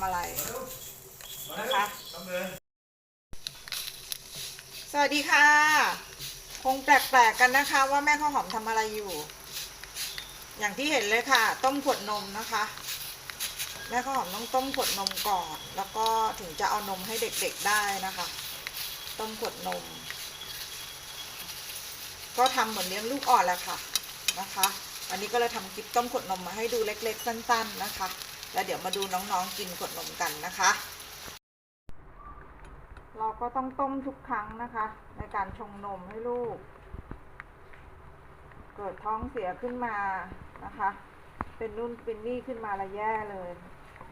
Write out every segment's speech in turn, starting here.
ำอะไรนะคะสวัสดีค่ะ คงแปลกๆกันนะคะ ว่าแม่ข้าวหอมทำอะไรอยู่ อย่างที่เห็นเลยค่ะ ต้มขวดนมนะคะ แม่ข้าวหอมต้องต้มขวดนมก่อน แล้วก็ถึงจะเอานมให้เด็กๆได้นะคะ ต้มขวดนม ก็ทำเหมือนเลี้ยงลูกอ่อนแหละค่ะนะคะ วันนี้ก็เลยทำคลิปต้มขวดนมมาให้ดูเล็ก ๆ สั้น ๆนะคะ แล้วเดี๋ยวมาดูน้องๆกินขวดนมกันนะคะ เราก็ต้องต้มทุกครั้งนะคะ ในการชงนมให้ลูก เกิดท้องเสียขึ้นมานะคะ เป็นนุ่นเป็นนี่ขึ้นมาละแย่เลย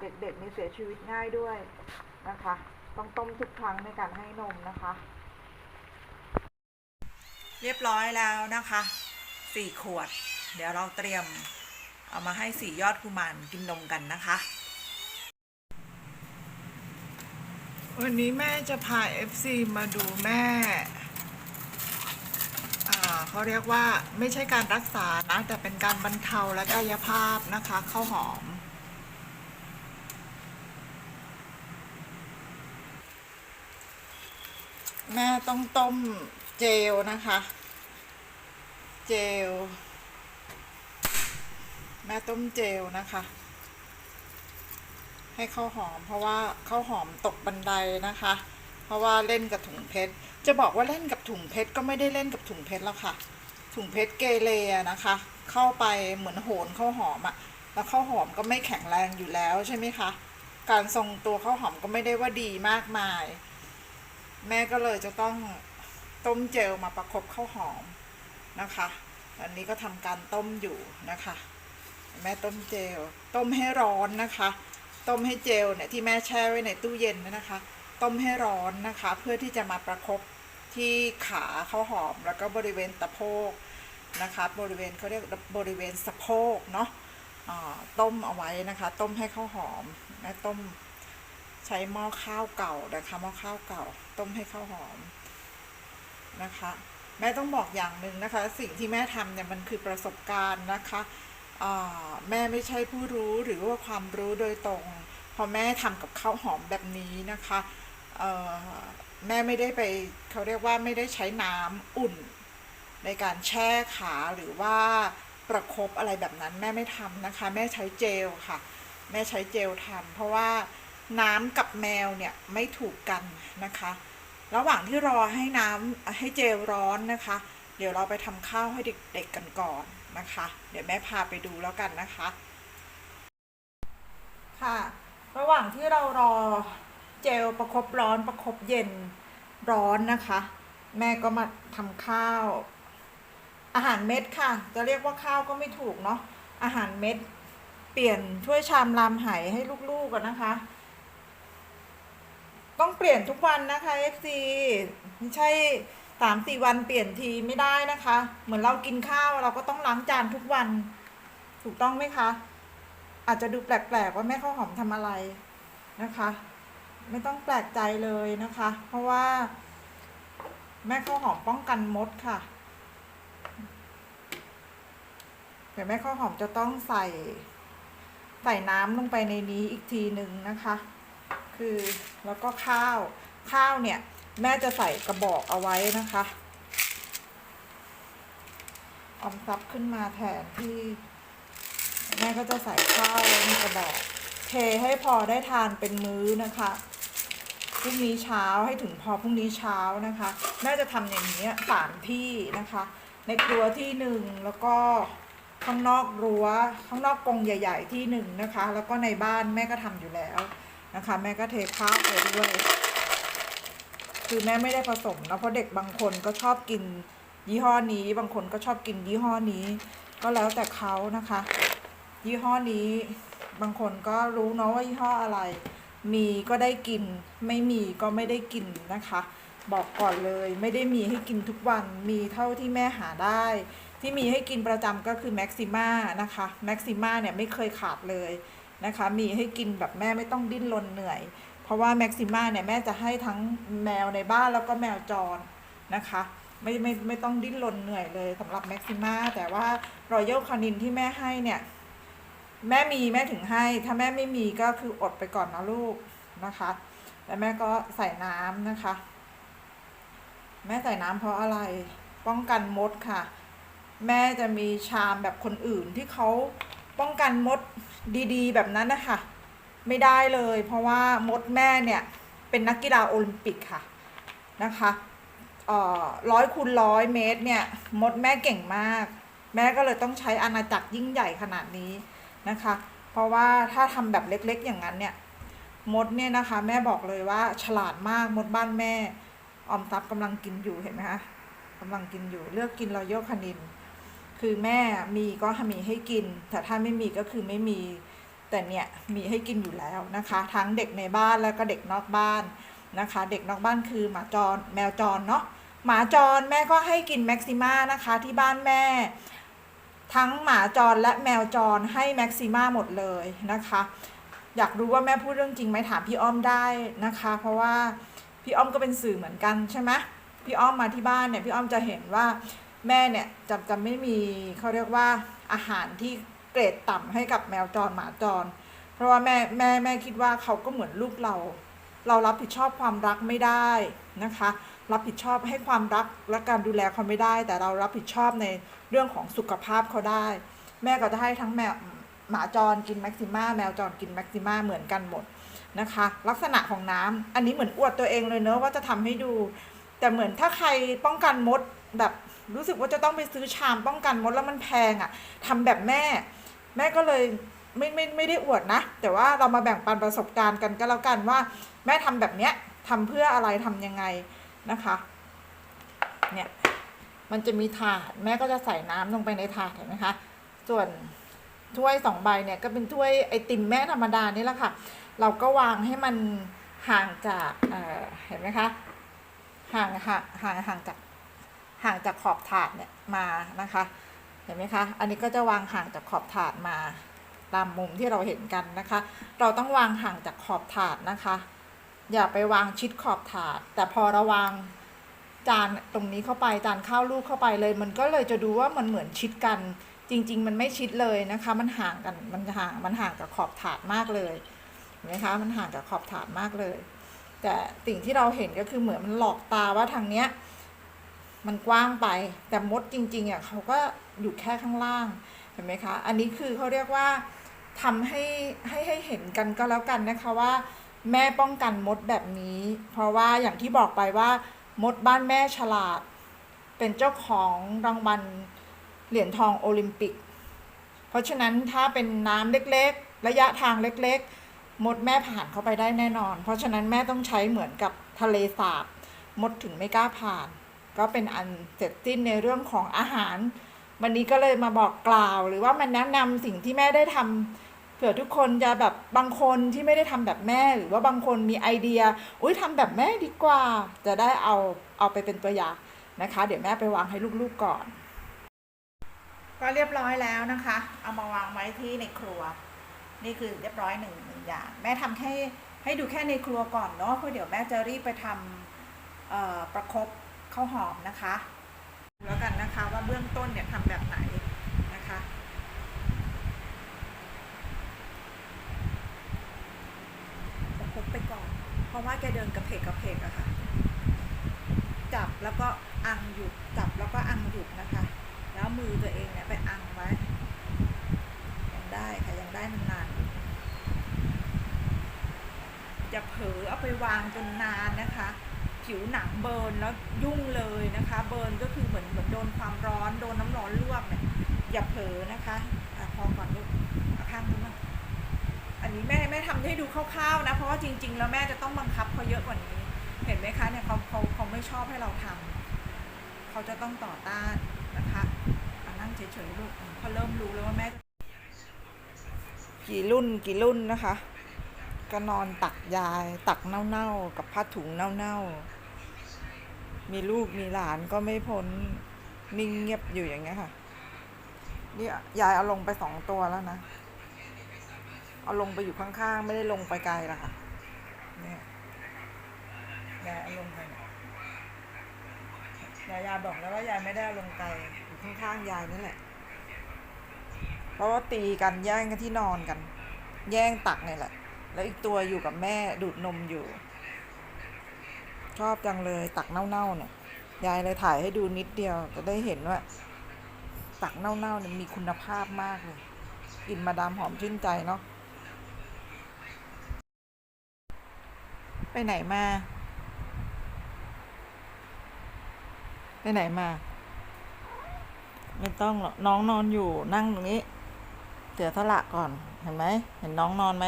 เด็กๆนี่เสียชีวิตง่ายด้วยนะคะ ต้องต้มทุกครั้งในการให้นมนะคะ เรียบร้อยแล้วนะคะสี่ขวด เดี๋ยวเราเตรียม เอามาให้สี่ยอดกุมารกินนมกันนะคะ วันนี้แม่จะพา FC มาดูแม่เขาเรียกว่าไม่ใช่การรักษานะ แต่เป็นการบรรเทาและกายภาพนะคะข้าวหอม แม่ต้องต้มเจลนะคะ เจล แม่ต้มเจลนะคะ ให้ข้าวหอม เพราะว่าข้าวหอมตกบันไดนะคะ เพราะว่าเล่นกับถุงเพชรจะบอกว่าเล่นกับถุงเพชรก็ไม่ได้เล่นกับถุงเพชรแล้วค่ะ ถุงเพชรเกเรนะคะ เข้าไปเหมือนโหนข้าวหอมอะแล้วข้าวหอมก็ไม่แข็งแรงอยู่แล้วใช่ไหมคะการทรงตัวข้าวหอมก็ไม่ได้ว่าดีมากมาย แม่ก็เลยจะต้องต้มเจลมาประคบข้าวหอมนะคะ อันนี้ก็ทำการต้มอยู่นะคะ แม่ต้มเจล ต้มให้ร้อนนะคะ ต้มให้เจลเนี่ยที่แม่แช่ไว้ในตู้เย็นนะคะ ต้มให้ร้อนนะคะ เพื่อที่จะมาประคบที่ขาข้าวหอมแล้วก็บริเวณตะโพกนะคะ บริเวณเขาเรียกบริเวณสะโพกเนาะต้มเอาไว้นะคะ ต้มให้ข้าวหอมแม่ต้มใช้หม้อข้าวเก่านะคะหม้อข้าวเก่า ต้มให้ข้าวหอมนะคะ แม่ต้องบอกอย่างหนึ่งนะคะ สิ่งที่แม่ทำเนี่ยมันคือประสบการณ์นะคะ แม่ไม่ใช่ผู้รู้หรือว่าความรู้โดยตรง พอแม่ทำกับข้าวหอมแบบนี้นะคะแม่ไม่ได้ไปเขาเรียกว่าไม่ได้ใช้น้ำอุ่น ในการแช่ขาหรือว่าประครบอะไรแบบนั้นแม่ไม่ทำนะคะ แม่ใช้เจลค่ะ แม่ใช้เจลทำเพราะว่าน้ำกับแมวเนี่ยไม่ถูกกันนะคะ ระหว่างที่รอให้น้ำให้เจลร้อนนะคะ เดี๋ยวเราไปทำข้าวให้เด็กๆกันก่อน นะคะ เดี๋ยวแม่พาไปดูแล้วกันนะคะ ค่ะ ระหว่างที่เรารอเจลประคบร้อนประคบเย็นร้อนนะคะ แม่ก็มาทำข้าว อาหารเม็ดค่ะ จะเรียกว่าข้าวก็ไม่ถูกเนาะอาหารเม็ด เปลี่ยนถ้วยชามรามไหให้ลูกๆกันนะคะ ต้องเปลี่ยนทุกวันนะคะ FC ไม่ใช่ สามสี่วันเปลี่ยนทีไม่ได้นะคะ เหมือนเรากินข้าวเราก็ต้องล้างจานทุกวัน ถูกต้องไหมคะ อาจจะดูแปลกๆว่าแม่ข้าวหอมทำอะไรนะคะ ไม่ต้องแปลกใจเลยนะคะ เพราะว่า แม่ข้าวหอมป้องกันมดค่ะเดี๋ยวแม่ข้าวหอมจะต้องใส่ใส่น้ำลงไปในนี้อีกทีหนึ่งนะคะ คือแล้วก็ข้าวข้าวเนี่ย แม่จะใส่กระบอกเอาไว้นะคะออมซับขึ้นมาแทนที่ แม่ก็จะใส่ข้าวไว้ในกระบอก เทให้พอได้ทานเป็นมื้อนะคะพรุ่งนี้เช้าให้ถึงพอพรุ่งนี้เช้านะคะแม่จะทำอย่างนี้สามที่นะคะ ในครัวที่หนึ่งแล้วก็ข้างนอกรั้วข้างนอกกรงใหญ่ ๆ ที่หนึ่งนะคะ แล้วก็ในบ้านแม่ก็ทำอยู่แล้วนะคะ แม่ก็เทข้าวไปด้วย คือแม่ไม่ได้ผสมนะเพราะเด็กบางคนก็ชอบกินยี่ห้อนี้ บางคนก็ชอบกินยี่ห้อนี้ ก็แล้วแต่เขานะคะ ยี่ห้อนี้ บางคนก็รู้เนาะว่ายี่ห้ออะไร มีก็ได้กิน ไม่มีก็ไม่ได้กินนะคะ บอกก่อนเลยไม่ได้มีให้กินทุกวันมีเท่าที่แม่หาได้ ที่มีให้กินประจำก็คือแม็กซิม่านะคะแม็กซิม่าเนี่ยไม่เคยขาดเลยนะคะ มีให้กินแบบแม่ไม่ต้องดิ้นรนเหนื่อย เพราะว่าแม็กซิม่าเนี่ยแม่จะให้ทั้งแมวในบ้านแล้วก็แมวจรนะคะไม่ไม่ไม่ต้องดิ้นรนเหนื่อยเลยสำหรับแม็กซิม่าแต่ว่ารอยัลคานินที่แม่ให้เนี่ยแม่มีแม่ถึงให้ ถ้าแม่ไม่มีก็คืออดไปก่อนนะลูกนะคะ แล้วแม่ก็ใส่น้ำนะคะ แม่ใส่น้ำเพราะอะไร ป้องกันมดค่ะ แม่จะมีชามแบบคนอื่นที่เขาป้องกันมดดีๆ แบบนั้นนะคะ ไม่ได้เลย เพราะว่ามดแม่เนี่ยเป็นนักกีฬาโอลิมปิกค่ะนะคะร้อยคูณร้อยเมตรเนี่ยมดแม่เก่งมาก แม่ก็เลยต้องใช้อาณาจักรยิ่งใหญ่ขนาดนี้นะคะ เพราะว่าถ้าทำแบบเล็กๆอย่างนั้นเนี่ยมดเนี่ยนะคะแม่บอกเลยว่าฉลาดมากมดบ้านแม่ออมทรัพย์กำลังกินอยู่เห็นไหมคะกำลังกินอยู่เลือกกินรอยัลคานิน คือแม่มีก็มีให้กิน แต่ถ้าไม่มีก็คือไม่มี แต่เนี่ยมีให้กินอยู่แล้วนะคะ ทั้งเด็กในบ้านแล้วก็เด็กนอกบ้านนะคะ เด็กนอกบ้านคือหมาจรแมวจรเนาะหมาจรแม่ก็ให้กินแม็กซิม่านะคะที่บ้านแม่ ทั้งหมาจรและแมวจรให้แม็กซิม่าหมดเลยนะคะ อยากรู้ว่าแม่พูดเรื่องจริงไหมถามพี่อ้อมได้นะคะ เพราะว่าพี่อ้อมก็เป็นสื่อเหมือนกันใช่ไหมพี่อ้อมมาที่บ้านเนี่ยพี่อ้อมจะเห็นว่าแม่เนี่ยจะจะไม่มีเขาเรียกว่าอาหารที่ รดต่ำให้กับแมวจรหมาจร เพราะว่าแม่แม่แม่คิดว่าเขาก็เหมือนลูกเรา เรารับผิดชอบความรักไม่ได้นะคะ รับผิดชอบให้ความรักและการดูแลเขาไม่ได้ แต่เรารับผิดชอบในเรื่องของสุขภาพเขาได้ แม่ก็จะให้ทั้งแมวหมาจรกินแม็กซิม่าแมวจรกินแม็กซิม่าเหมือนกันหมดนะคะ ลักษณะของน้ำอันนี้เหมือนอวดตัวเองเลยเนอะว่าจะทำให้ดู แต่เหมือนถ้าใครป้องกันมดแบบรู้สึกว่าจะต้องไปซื้อชามป้องกันมดแล้วมันแพงอะ่ะทำแบบแม่ แม่ก็เลยไม่ไม่ไม่ได้อวดนะ แต่ว่าเรามาแบ่งปันประสบการณ์กันก็แล้วกันว่า แม่ทำแบบเนี้ยทำเพื่ออะไรทำยังไงนะคะเนี่ยมันจะมีถาดแม่ก็จะใส่น้ำลงไปในถาดเห็นไหมคะส่วนถ้วยสองใบเนี่ยก็เป็นถ้วยไอติมแม่ธรรมดานี่แหละค่ะ เราก็วางให้มันห่างจากเเห็นไหมคะห่างห่างห่างห่างจากห่างจากขอบถาดเนี่ยมานะคะ ห็นไหมคะ อันนี้ก็จะวางห่างจากขอบถาดมา ตามมุมที่เราเห็นกันนะคะ เราต้องวางห่างจากขอบถาดนะคะ อย่าไปวางชิดขอบถาด แต่พอเราวางจานตรงนี้เข้าไปจานข้าวลูกเข้าไปเลย มันก็เลยจะดูว่ามันเหมือนชิดกัน จริง ๆ มันไม่ชิดเลยนะคะ มันห่างกันมันห่างมันห่างจากขอบถาดมากเลยเห็นไหมคะมันห่างจากขอบถาดมากเลย แต่สิ่งที่เราเห็นก็คือเหมือนมันหลอกตาว่าทางเนี้ย มันกว้างไป แต่มดจริงๆอะเขาก็อยู่แค่ข้างล่าง เห็นไหมคะ อันนี้คือเขาเรียกว่าทำให้ให้ให้เห็นกันก็แล้วกันนะคะว่า แม่ป้องกันมดแบบนี้ เพราะว่าอย่างที่บอกไปว่ามดบ้านแม่ฉลาด เป็นเจ้าของรางวัลเหรียญทองโอลิมปิก เพราะฉะนั้นถ้าเป็นน้ำเล็กๆ ระยะทางเล็กๆ มดแม่ผ่านเข้าไปได้แน่นอน เพราะฉะนั้นแม่ต้องใช้เหมือนกับทะเลสาบมดถึงไม่กล้าผ่าน ก็เป็นอันเสร็จสิ้นในเรื่องของอาหาร วันนี้ก็เลยมาบอกกล่าว หรือว่ามันแนะนำสิ่งที่แม่ได้ทำเผื่อทุกคนจะแบบบางคนที่ไม่ได้ทำแบบแม่ หรือว่าบางคนมีไอเดีย อุ้ยทำแบบแม่ดีกว่า จะได้เอาเอาไปเป็นตัวอย่างนะคะ เดี๋ยวแม่ไปวางให้ลูกๆก่อน ก็เรียบร้อยแล้วนะคะ เอามาวางไว้ที่ในครัว นี่คือเรียบร้อยหนึ่งหนึ่งอย่าง แม่ทำแค่ให้ดูแค่ในครัวก่อนเนาะเพราะเดี๋ยวแม่จะรีบไปทำประคบ ข้าวหอมนะคะดูแล้วกันนะคะว่าเบื้องต้นเนี่ยทำแบบไหนนะคะประคบไปก่อน เพราะว่าแกเดินกระเพกกระเพกอะค่ะ จับแล้วก็อังหยุดจับแล้วก็อังหยุดนะคะ แล้วมือตัวเองเนี่ยไปอังไว้ ยังได้ค่ะยังได้นานๆอย่าเผลอเอาไปวางจนนานนะคะ ผิวหนังเบิร์นแล้วยุ่งเลยนะคะ เบิร์นก็คือเหมือนเหมือนโดนความร้อนโดนน้ำร้อนลวกเนี่ยอย่าเผลอนะคะอะพอก่อนลูกข้างนู้นอันนี้แม่แม่ทำให้ดูคร่าวๆนะ เพราะว่าจริง ๆ แล้วแม่จะต้องบังคับเขาเยอะกว่านี้ เห็นไหมคะเนี่ยเขาเขาเขาไม่ชอบให้เราทำเขาจะต้องต่อต้านนะคะนั่งเฉยๆลูกเขาเริ่มรู้แล้วว่าแม่กี่รุ่นกี่รุ่นนะคะ ก็นอนตักยาย ตักเน่าๆ กับผ้าถุงเน่าๆ มีลูกมีหลานก็ไม่พ้นนิ่งเงียบอยู่อย่างเงี้ยค่ะ นี่ยายเอาลงไปสองตัวแล้วนะ เอาลงไปอยู่ข้างๆ ไม่ได้ลงไปไกลหรอกค่ะ เนี่ยยายเอาลงไปยายยายบอกแล้วว่ายายไม่ได้ลงไกลอยู่ข้างๆยายนั่นแหละ เพราะว่าตีกันแย่งกันที่นอนกัน แย่งตักเนี่ยแหละ แล้วอีกตัวอยู่กับแม่ดูดนมอยู่ ชอบจังเลยตักเน่าๆเนี่ยยายเลยถ่ายให้ดูนิดเดียวจะได้เห็นว่า ตักเน่าๆเนี่ยมีคุณภาพมากเลยกลิ่นมาดามหอมชื่นใจเนาะไปไหนมา ไปไหนมา ไม่ต้องหรอกน้องนอนอยู่นั่งตรงนี้เสียสละก่อนเห็นไหมเห็นน้องนอนไหม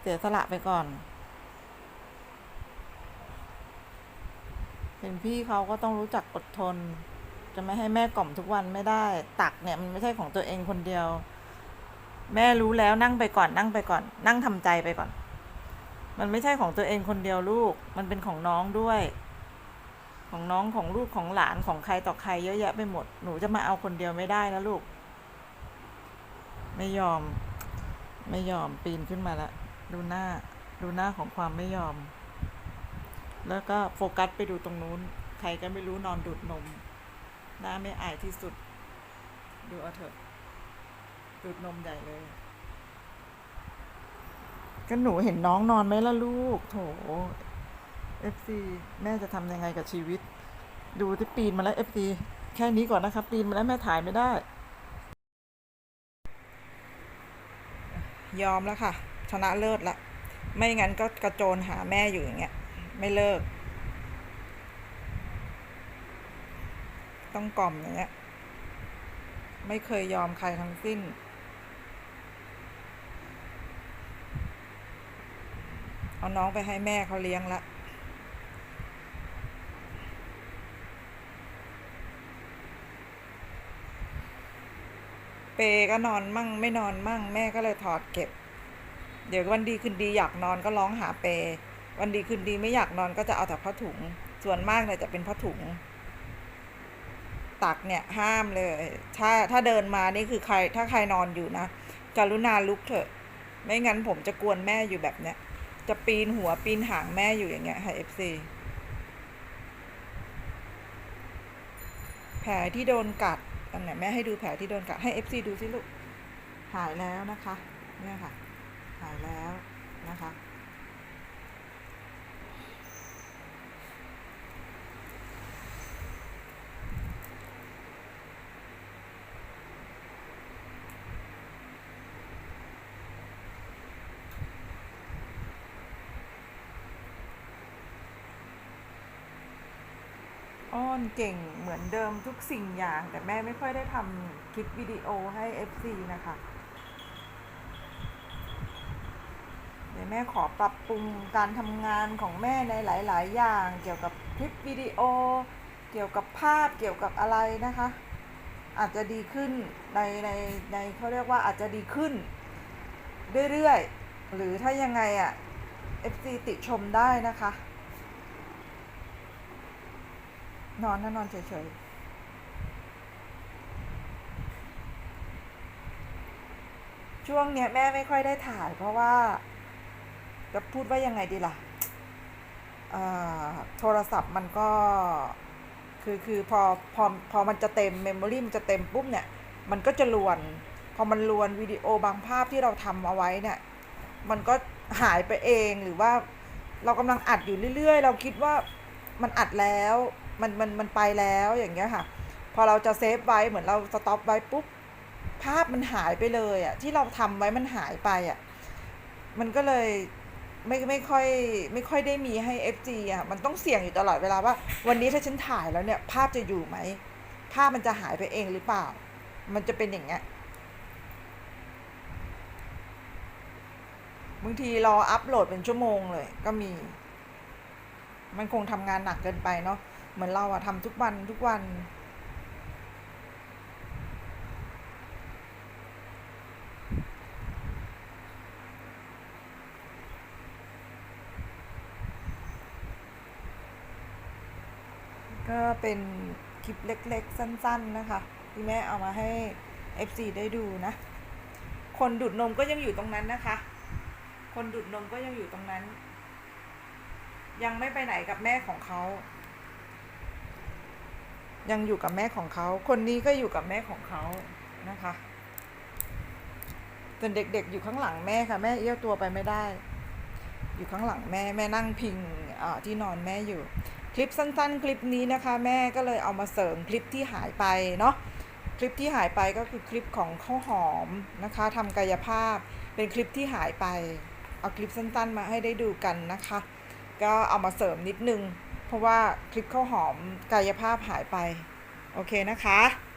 เสียสละไปก่อน เป็นพี่เขาก็ต้องรู้จักอดทน จะไม่ให้แม่กล่อมทุกวันไม่ได้ ตักเนี่ยมันไม่ใช่ของตัวเองคนเดียว แม่รู้แล้วนั่งไปก่อนนั่งไปก่อน นั่งทำใจไปก่อน มันไม่ใช่ของตัวเองคนเดียวลูก มันเป็นของน้องด้วย ของน้องของลูกของหลานของใครต่อใครเยอะแยะไปหมด หนูจะมาเอาคนเดียวไม่ได้นะลูก ไม่ยอม ไม่ยอมปีนขึ้นมาล้วดูหน้า ดูหน้าของความไม่ยอม แล้วก็โฟกัสไปดูตรงนู้น ใครก็ไม่รู้นอนดูดนม หน้าไม่อายที่สุด ดูเอาเถอะ ดูดนมใหญ่เลย ก็หนูเห็นน้องนอนไหมล่ะลูก โถเอฟซีแม่จะทำยังไงกับชีวิต ดูที่ปีนมาแล้วเอฟซีแค่นี้ก่อนนะครับ ปีนมาแล้วแม่ถ่ายไม่ได้ ยอมแล้วค่ะ ชนะเลิศละ ไม่งั้นก็กระโจนหาแม่อยู่อย่างเงี้ย ไม่เลิก ต้องกล่อมอย่างเงี้ย ไม่เคยยอมใครทั้งสิ้น เอาน้องไปให้แม่เขาเลี้ยงละเปก็นอนมั่งไม่นอนมั่ง แม่ก็เลยถอดเก็บ เดี๋ยววันดีคืนดีอยากนอนก็ร้องหาเป วันดีคืนดีไม่อยากนอนก็จะเอาแต่ผ้าถุง ส่วนมากเนี่ยจะเป็นผ้าถุง ตักเนี่ยห้ามเลย ถ้าถ้าเดินมานี่คือใครถ้าใครนอนอยู่นะกรุณาลุกเถอะ ไม่งั้นผมจะกวนแม่อยู่แบบเนี้ย จะปีนหัวปีนหางแม่อยู่อย่างเงี้ยค่ะเอฟซีแผลที่โดนกัดอันไหนแม่ให้ดูแผลที่โดนกัดให้เอฟซีดูสิลูก หายแล้วนะคะ เนี่ยค่ะ หายแล้วนะคะ อ้อนเก่งเหมือนเดิมทุกสิ่งอย่าง แต่แม่ไม่ค่อยได้ทำคลิปวิดีโอให้ FC นะคะเดี๋ยวแม่ขอปรับปรุงการทำงานของแม่ในหลาย ๆ อย่าง เกี่ยวกับคลิปวิดีโอ เกี่ยวกับภาพเกี่ยวกับอะไรนะคะ อาจจะดีขึ้นในในในเขาเรียกว่าอาจจะดีขึ้น เรื่อย ๆ หรือถ้ายังไงอะ่ะ FC ติชมได้นะคะ นอนนะนอนเฉยๆช่วงเนี้ยแม่ไม่ค่อยได้ถ่ายเพราะว่า จะพูดว่ายังไงดีล่ะอ่าโทรศัพท์มันก็คือคือพอพอพอมันจะเต็มเมมโมรีมันจะเต็มปุ๊บเนี่ย มันก็จะลวน พอมันลวนวิดีโอบางภาพที่เราทำเอาไว้เนี่ย มันก็หายไปเองหรือว่าเรากำลังอัดอยู่เรื่อยๆ เราคิดว่ามันอัดแล้ว มันมันมันไปแล้วอย่างเงี้ยค่ะ พอเราจะเซฟไว้เหมือนเราสต็อปไว้ปุ๊บภาพมันหายไปเลยอะ่ะที่เราทำไว้มันหายไปอะ่ะมันก็เลยไม่ไม่ค่อยไม่ค่อยได้มีให้ FG อะมันต้องเสี่ยงอยู่ตลอดเวลาว่า วันนี้ถ้าฉันถ่ายแล้วเนี่ย ภาพจะอยู่ไหม ภาพมันจะหายไปเองหรือเปล่า มันจะเป็นอย่างเงี้ยบางทีรออัพโหลดเป็นชั่วโมงเลยก็มี มันคงทำงานหนักเกินไปเนาะ เหมือนเราอะทำทุกวันทุกวัน ก็เป็นคลิปเล็ก ๆ สั้น ๆ นะคะ ที่แม่เอามาให้ FC ได้ดูนะ คนดูดนมก็ยังอยู่ตรงนั้นนะคะ คนดูดนมก็ยังอยู่ตรงนั้น ยังไม่ไปไหนกับแม่ของเขา ยังอยู่กับแม่ของเขา คนนี้ก็อยู่กับแม่ของเขานะคะส่วนเด็กๆอยู่ข้างหลังแม่ค่ะ แม่เอี้ยวตัวไปไม่ได้ อยู่ข้างหลังแม่แม่นั่งพิงที่นอนแม่อยู่ คลิปสั้น ๆ คลิปนี้นะคะ แม่ก็เลยเอามาเสริมคลิปที่หายไปเนาะคลิปที่หายไปก็คือคลิปของข้าวหอมนะคะทำกายภาพเป็นคลิปที่หายไป เอาคลิปสั้น ๆ มาให้ได้ดูกันนะคะ ก็เอามาเสริมนิดนึง เพราะว่าคลิปข้าวหอมกายภาพหายไป โอเคนะคะ